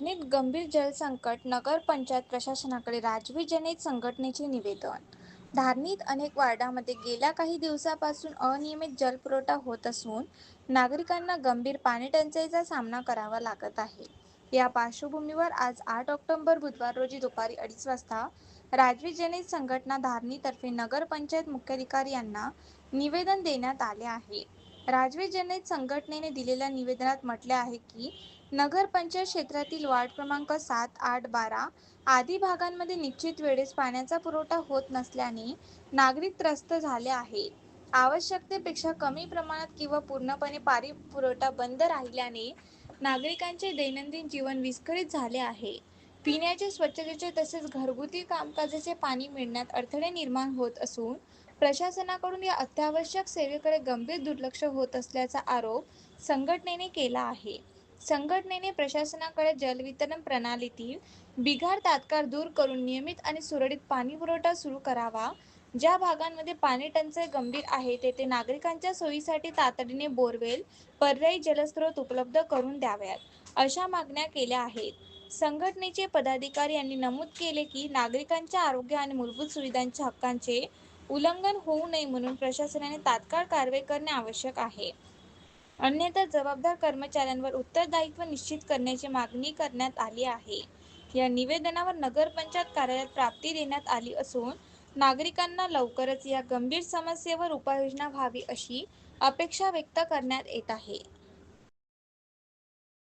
गंभीर जलसंकट, नगरपंचायत प्रशासनाकडे राजवी जनहित संघटनेचे निवेदन धारणीत अनेक वार्डामध्ये गेल्या काही दिवसापासून अनियमित जलपुरवठा होत असून नागरिकांना गंभीर पाणीटंचाईचा सामना करावा लागत आहे. या पार्श्वभूमीवर आज आठ ऑक्टोबर बुधवार रोजी दुपारी अडीच वाजता राजवी जनित संघटना धारणीतर्फे नगरपंचायत मुख्याधिकारी यांना निवेदन देण्यात आले आहे. राजवे जनहित संघटनेने दिलेल्या निवेदनात म्हटले आहे की, नगरपंचायत क्षेत्रातील वार्ड क्रमांक सात, आठ, बारा आदी भागांमध्ये निश्चित वेळेस पाण्याचा पुरवठा होत नसल्याने नागरिक त्रस्त झाले आहेत. आवश्यकतेपेक्षा कमी प्रमाणात किंवा पूर्णपणे पाणी पुरवठा बंद राहिल्याने नागरिकांचे दैनंदिन जीवन विस्कळीत झाले आहे. पिण्याच्या स्वच्छतेचे तसेच घरगुती कामकाजाचे पाणी मिळण्यात अडथळे निर्माण होत असून प्रशासनाकडून या अत्यावश्यक सेवेकडे गंभीर दुर्लक्ष होत असल्याचा आरोप संघटनेने केला आहे. संघटनेने प्रशासनाकडे जलवितरण प्रणालीतील बिघाड तात्काळ दूर करून नियमित आणि सुरळीत पाणी पुरवठा सुरू करावा, ज्या भागांमध्ये पाणीटंचाई गंभीर आहे तेथे नागरिकांच्या सोयीसाठी तातडीने बोअरवेल, पर्यायी जलस्रोत उपलब्ध करून द्याव्यात, अशा मागण्या केल्या आहेत. संघटनेचे पदाधिकारी यांनी नमूद केले की, नागरिकांच्या आरोग्य आणि मूलभूत सुविधांच्या हक्कांचे उल्लंघन होऊ नये म्हणून प्रशासनाने तात्काळ कारवाई करणे आवश्यक आहे. अन्यथा जबाबदार कर्मचाऱ्यांवर उत्तरदायित्व निश्चित करण्याची मागणी करण्यात आली आहे. या निवेदनावर नगरपंचायत कार्यालयात प्राप्ती देण्यात आली असून नागरिकांना लवकरच या गंभीर समस्येवर उपाययोजना व्हावी अशी अपेक्षा व्यक्त करण्यात येत आहे.